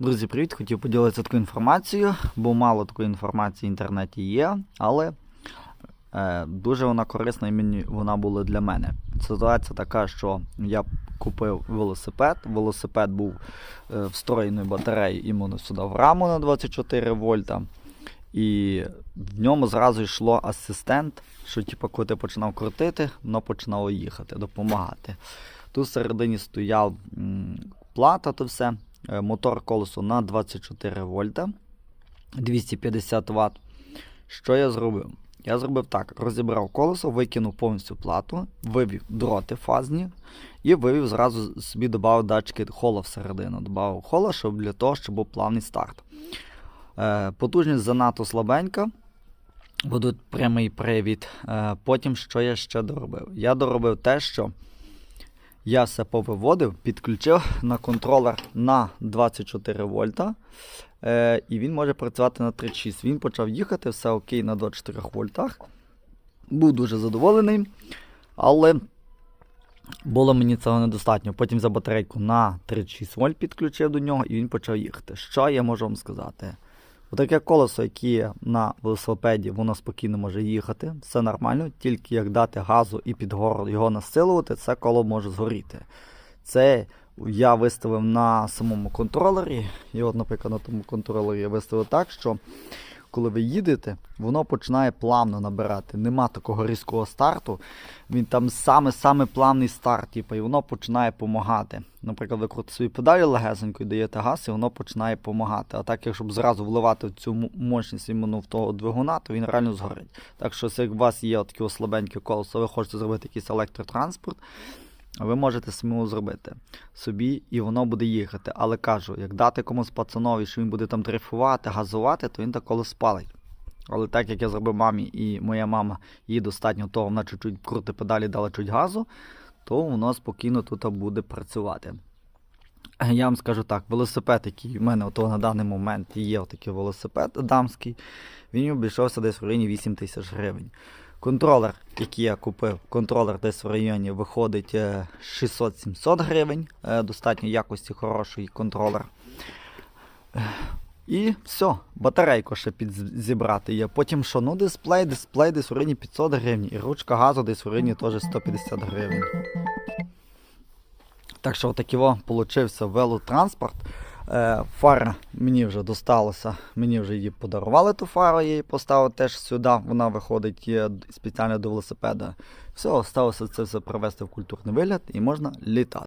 Друзі, привіт! Хотів поділитися такою інформацією, бо мало такої інформації в інтернеті є, але е, дуже вона корисна і мені вона була для мене. Ситуація така, що я купив велосипед. Велосипед був е, встроєний батареєю іменно сюди в раму на 24 вольта. І в ньому зразу йшло асистент, що типу, коли ти починав крутити, воно починало їхати, допомагати. Тут всередині стояв м, плата, то все, мотор колесо на 24 вольта, 250 Вт. Що я зробив? Я зробив так: розібрав колесо, викинув повністю плату, вивів дроти фазні і вивів зразу собі додав датчики хола всередину. Додав хола, щоб для того, щоб був плавний старт. Е, потужність занадто слабенька. Буде прямий привід. Е, потім що я ще доробив? Я доробив те, що я все повиводив, підключив на контролер на 24 вольта. Е, і він може працювати на 36. Він почав їхати, все окей на 24 вольтах. Був дуже задоволений, але було мені цього недостатньо. Потім за батарейку на 36 вольт підключив до нього і він почав їхати. Що я можу вам сказати? Отаке колесо, яке є на велосипеді, воно спокійно може їхати, все нормально, тільки як дати газу і під гору його насилувати, це коло може згоріти. Це я виставив на самому контролері. І от, наприклад, на тому контролері я виставив так, що коли ви їдете, воно починає плавно набирати. Нема такого різкого старту. Він там саме-саме плавний старт, типу, і воно починає допомагати. Наприклад, ви крутите свої педалі легесенько і даєте газ, і воно починає допомагати. А так, якщо б зразу вливати в цю мощність іменно в того двигуна, то він реально згорить. Так що, як у вас є таке слабеньке колесо, ви хочете зробити якийсь електротранспорт, ви можете сміло зробити собі, і воно буде їхати. Але кажу, як дати комусь пацанові, що він буде там дрейфувати, газувати, то він так коло спалить. Але так як я зробив мамі, і моя мама їй достатньо того, вона чуть-чуть крути педалі, дала чуть газу, то воно спокійно тут буде працювати. Я вам скажу так, велосипед, який в мене ото на даний момент є отакий велосипед дамський, він обійшовся десь в районі 8 тисяч гривень. Контролер, який я купив, контролер десь в районі виходить е, 600-700 гривень. Е, Достатньо якості хороший контролер. Е, І все, батарейку ще підзібрати є. Потім що? Ну, дисплей, дисплей десь в районі 500 гривень. І ручка газу десь в районі теж 150 гривень. Так що отакий получився велотранспорт. Е, Фара мені вже досталася, мені вже її подарували ту фару, її поставив теж сюди. Вона виходить спеціально до велосипеда. Все, сталося це все привести в культурний вигляд і можна літати.